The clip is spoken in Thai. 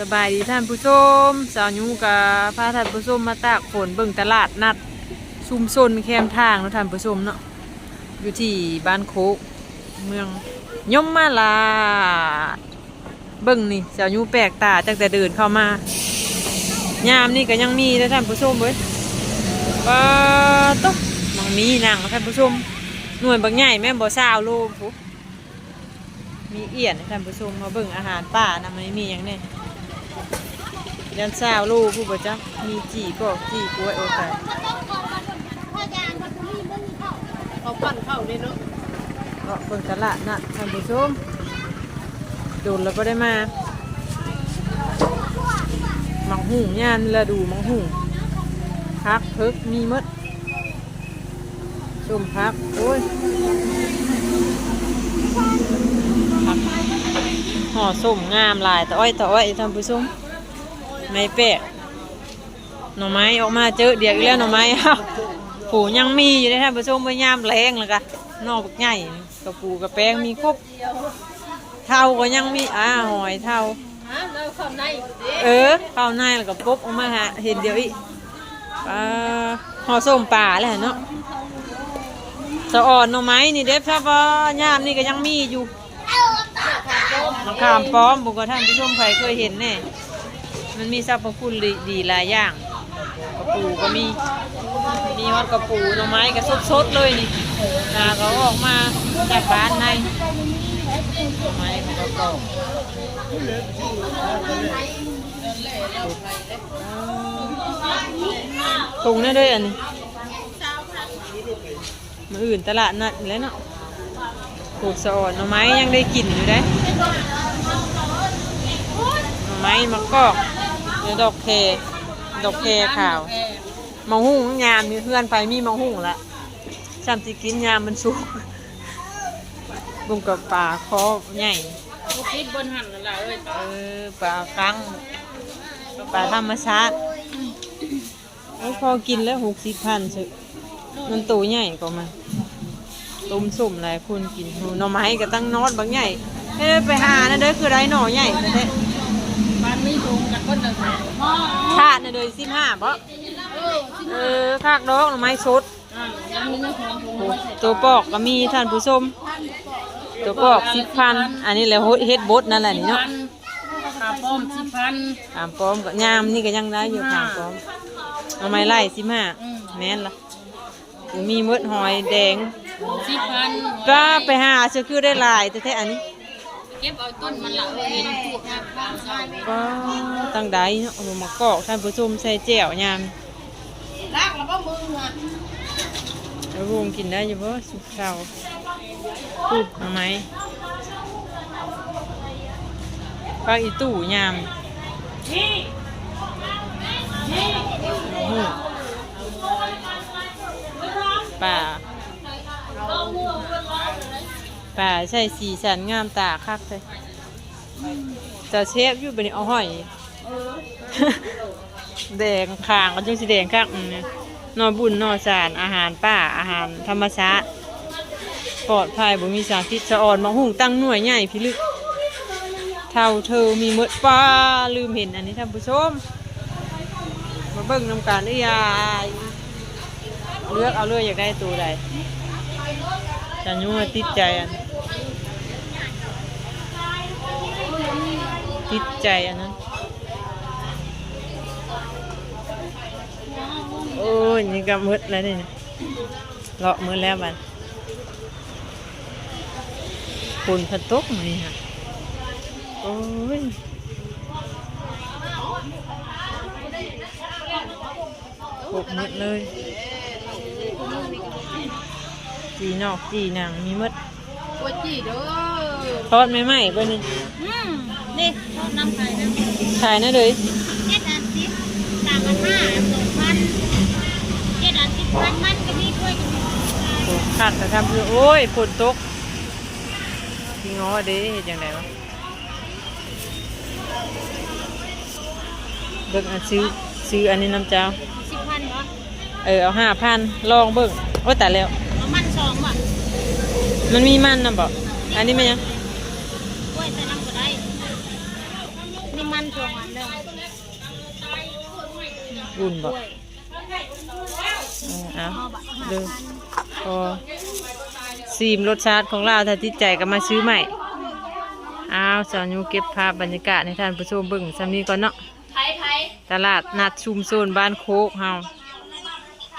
สบายดีท่านผู้ชม สาวยูกับพาท่านผู้ชมมาตากฝนเบิ่งตลาดนัดชุมชนแคมทางเนาะท่านผู้ชมเนาะอยู่ที่บ้านโคกเมืองยมมาลาเบิ่งนี่สาวยูแปลกตาตั้งแต่เดินเข้ามายามนี่ก็ยังมีนะท่านผู้ชมเว้ยปาตุ๊กมังมีนางท่านผู้ชมหน่วยบางใหญ่แม่บ่ซาวโลพุมีเอี่ยนท่านผู้ชมมาเบิ่งอาหารป่านะมันมีอย่างนี้ ยันซาวลูกผู้บ่จ๊ะมีจีก็จีกล้วยโอเคเขาปั้นเข้าเลยเนาะก็เบิ่งตลาดน่ะท่านผู้ชมโดนแล้วก็ได้มามังหุงยานละดูมังหุงพักเพิกมีหมดชมพัก โอ้ยพัก ห่อส้มงามลายตะอ้อยตะอ้อยท่านผู้ชมไม่แปลกหน่อไม้ออกมาเจอเดียวอีกแล้วหน่อไม้ผูยังมีอยู่ในท่านผู้ชมพยายามแรงเลยกะนอกบักใหญ่กระปูกระแป้งมีครบเท่าก็ยังมีอ่าหอยเท่าฮะแล้วข้าเออเข้าในแล้วก็ปุ๊บออกมาหาเห็นเดียวอีกปลาห่อส้มป่าแหละเนาะสะอ่อนหน่อไม้นี่เด็บครับว่ายามนี่ก็ยังมีอยู่ะขามป้อมบุกท่านผู้ชมใครเคยเห็นแน่มันมีสรรพคุณดีดีหลายอย่างกระปูก็มี มีฮอดกระปูหน่อไม้ก็สดๆเลยนี่นาเขาออกมาจากบ้านในหน่อไม้ก็กรอบตรงนั่นเลยอันนี้มืออื่นตลาดนัดแล้วเนาะปลูกสะออนหน่อไม้ยังได้กลิ่นอยู่ได้ ไม้มะกอกเดี๋ยวดอกเค ดอกเคขาวมังหุ่งยามมีเพื่อนไปมีมังหุ่งละจำสิกินยามมันสุกบุ้งกับปลาคอใหญ่ลูกคิดบนหันนั่นแหละเอ้ยเออปลากังปลาธรรมชาติโอ้พอกินแล้วหกสิบพันสึมันตัวใหญ่กว่ามันต้มสุ่มหลายคนกินโหหน่อไม้ก็ตั้งนอดบางใหญ่เอ้ยไปหานะเด้อคือไรหน่อใหญ่แท้ บ้านไม่ลงกันคนละแสน ๆชาตินะ เด้อสิบห้าเพราะเออเออคากดอกหน่อไม้สดอ่ายังมีเงินทองทงโอ้ตัวปอกก็มีท่านผู้ชมตัวปอกสิบพันอันนี้แหละเฮ็ดบดนั่นแหละนี่เนาะขาป้อมสิบพันขามป้อมก็ยามนี่ก็ยังได้อยู่ขามป้อมเอาไม้ไล่สิบห้าอืมแม่นละมีมดหอยแดงสิบพันก็ไปหาเชื่อคือได้หลายแต่แท้อันนี้เก็บเอาต้นมันละเออเห็นพวกงานบ้านเก่าก็ ตั้งใดเนาะมากอกท่านผู้ชมใส่แจ่วยามลากแล้วก็มืออะแล้ววงกินได้อยู่บ่สุกเช้าปุ๊บเอาไหมปลาอีตู่ยามป่าป่าใช่สีสันงามตาคักเลยจะเชฟอยู่บนนี้เอาหอย แดงคางก็จังสีแดงคักอืมเนี่ยนอบุญนอสารอาหารป่าอาหารธรรมชาติปลอดภัยบ่มีสารพิษสะออนมาหุ่งตั้งหน่วยใหญ่พิลึกเท่าเธอมีหมดป้าลืมเห็นอันนี้ท่านผู้ชมมาเบิ่งน้ำการได้ยายเลือกเอาเลยอกอยากได้ตัวใดจันยูมาติดใจอันติดใจอันนั้น อ้ยนี่ก็มืดแล้วนี่เลาะมืดแล้วบันฝนพัดตกมานี่ฮะโอ้ยปกหมดเลยจีนอกจีหนังมีหมดโอ้ยจีเด้อทอดไม่ไหม้ปะนี่นี่เขานำไก่นะขายนะเลย เจ็ดอันสิบสามอันห้าสองพันเจ็ดอันสิบพันมันก็มีกล้วยกับมี โอ้ ขาดแต่ทำคือโอ้ยฝนตกพี่ง้อเด้เห็นยังไงวะเบิ่งอันซื้อซื้ออันนี้น้ำเจ้าสิบพันเหรอเออเอาห้าพันลองเบิ่งโอ้ยแต่แล้วเอามันสองว่ะมันมีมันนะบอกอันนี้มันยังกล้วยแต่น้ำก็ได้นี่มันมันสองอันเด้อบุญบ่ด้วยเออเอาพอบักเด้อ พอซีมรสชาติของเราถ้าติดใจก็มาซื้อใหม่อ้าวสาวยูเก็บภาพบรรยากาศให้ท่านผู้ชมเบิ่งซ้ำนี้ก่อนเนาะไทยไทยตลาดนัดชุมชนบ้านโคกเฮาไ